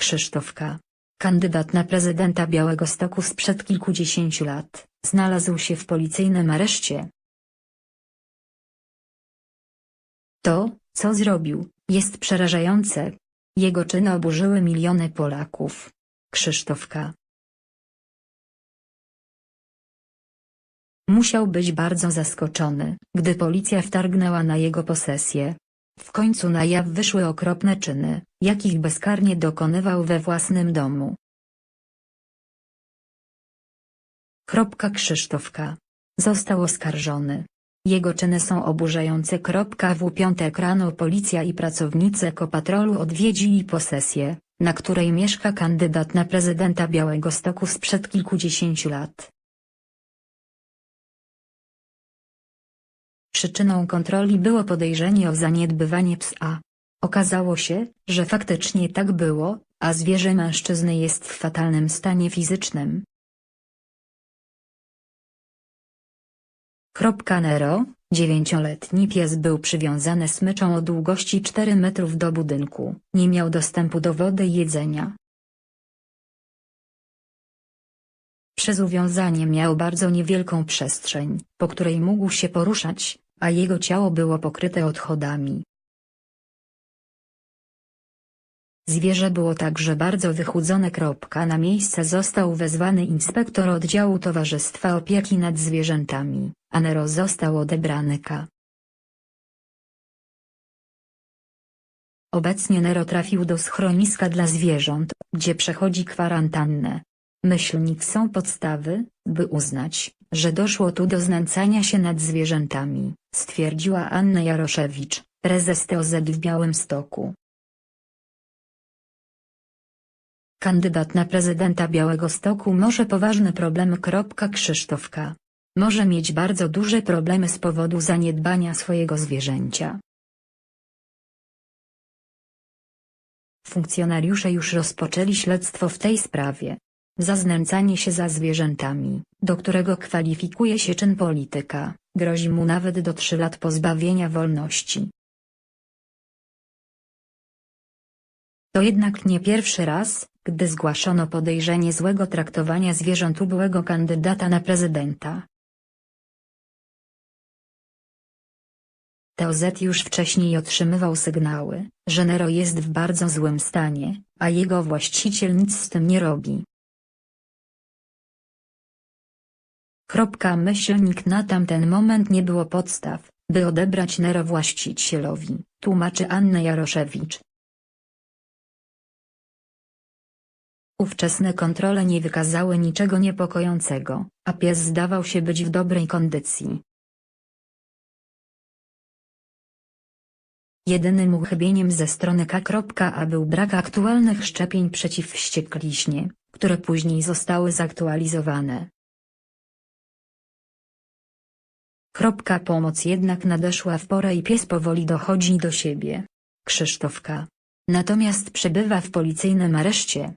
Krzysztof K. Kandydat na prezydenta Białegostoku sprzed kilkudziesięciu lat, znalazł się w policyjnym areszcie. To, co zrobił, jest przerażające. Jego czyny oburzyły miliony Polaków. Krzysztof K. Musiał być bardzo zaskoczony, gdy policja wtargnęła na jego posesję. W końcu na jaw wyszły okropne czyny, jakich bezkarnie dokonywał we własnym domu. Kropka Krzysztofka. Został oskarżony. Jego czyny są oburzające. W piątek rano policja i pracownicy ekopatrolu odwiedzili posesję, na której mieszka kandydat na prezydenta Białegostoku sprzed kilkudziesięciu lat. Przyczyną kontroli było podejrzenie o zaniedbywanie psa. Okazało się, że faktycznie tak było, a zwierzę mężczyzny jest w fatalnym stanie fizycznym. Nero, dziewięcioletni pies był przywiązany smyczą o długości 4 metrów do budynku, nie miał dostępu do wody i jedzenia. Przez uwiązanie miał bardzo niewielką przestrzeń, po której mógł się poruszać, a jego ciało było pokryte odchodami. Zwierzę było także bardzo wychudzone. Na miejsce został wezwany inspektor oddziału Towarzystwa Opieki nad Zwierzętami, a Nero został odebrany K. Obecnie Nero trafił do schroniska dla zwierząt, gdzie przechodzi kwarantannę. Myślnik są podstawy, by uznać, że doszło tu do znęcania się nad zwierzętami, stwierdziła Anna Jaroszewicz, prezes TOZ w Białymstoku. Kandydat na prezydenta Białegostoku może poważne problemy. Krzysztofka. Może mieć bardzo duże problemy z powodu zaniedbania swojego zwierzęcia. Funkcjonariusze już rozpoczęli śledztwo w tej sprawie. Za znęcanie się za zwierzętami, do którego kwalifikuje się czyn polityka, grozi mu nawet do 3 lat pozbawienia wolności. To jednak nie pierwszy raz, gdy zgłaszono podejrzenie złego traktowania zwierząt u byłego kandydata na prezydenta. TOZ już wcześniej otrzymywał sygnały, że Nero jest w bardzo złym stanie, a jego właściciel nic z tym nie robi. Kropka myślnik na tamten moment nie było podstaw, by odebrać Nero właścicielowi, tłumaczy Anna Jaroszewicz. Ówczesne kontrole nie wykazały niczego niepokojącego, a pies zdawał się być w dobrej kondycji. Jedynym uchybieniem ze strony K.A był brak aktualnych szczepień przeciw wściekliźnie, które później zostały zaktualizowane. Kropka pomoc jednak nadeszła w porę i pies powoli dochodzi do siebie. Krzysztofka. Natomiast przebywa w policyjnym areszcie.